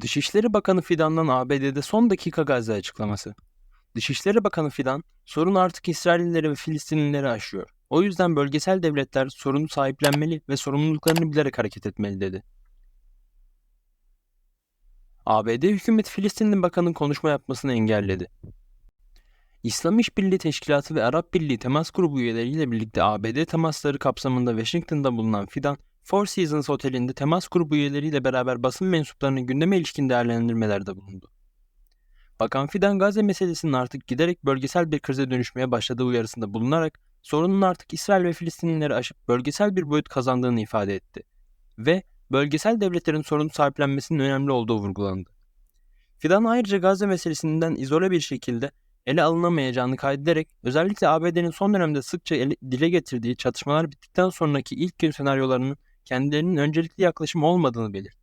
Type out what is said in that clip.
Dışişleri Bakanı Fidan'dan ABD'de son dakika Gazze açıklaması. Dışişleri Bakanı Fidan, sorun artık İsraillileri ve Filistinlileri aşıyor. O yüzden bölgesel devletler sorunu sahiplenmeli ve sorumluluklarını bilerek hareket etmeli dedi. ABD hükümeti Filistinli bakanın konuşma yapmasını engelledi. İslam İşbirliği Teşkilatı ve Arap Birliği temas grubu üyeleriyle birlikte ABD temasları kapsamında Washington'da bulunan Fidan, Four Seasons Oteli'nde temas grubu üyeleriyle beraber basın mensuplarının gündeme ilişkin değerlendirmelerde bulundu. Bakan Fidan Gazze meselesinin artık giderek bölgesel bir krize dönüşmeye başladığı uyarısında bulunarak sorunun artık İsrail ve Filistinlileri aşıp bölgesel bir boyut kazandığını ifade etti ve bölgesel devletlerin sorunu sahiplenmesinin önemli olduğu vurgulandı. Fidan ayrıca Gazze meselesinden izole bir şekilde ele alınamayacağını kaydederek özellikle ABD'nin son dönemde sıkça ele- dile getirdiği çatışmalar bittikten sonraki ilk gün senaryolarının kendilerinin öncelikli yaklaşım olmadığını belirtti.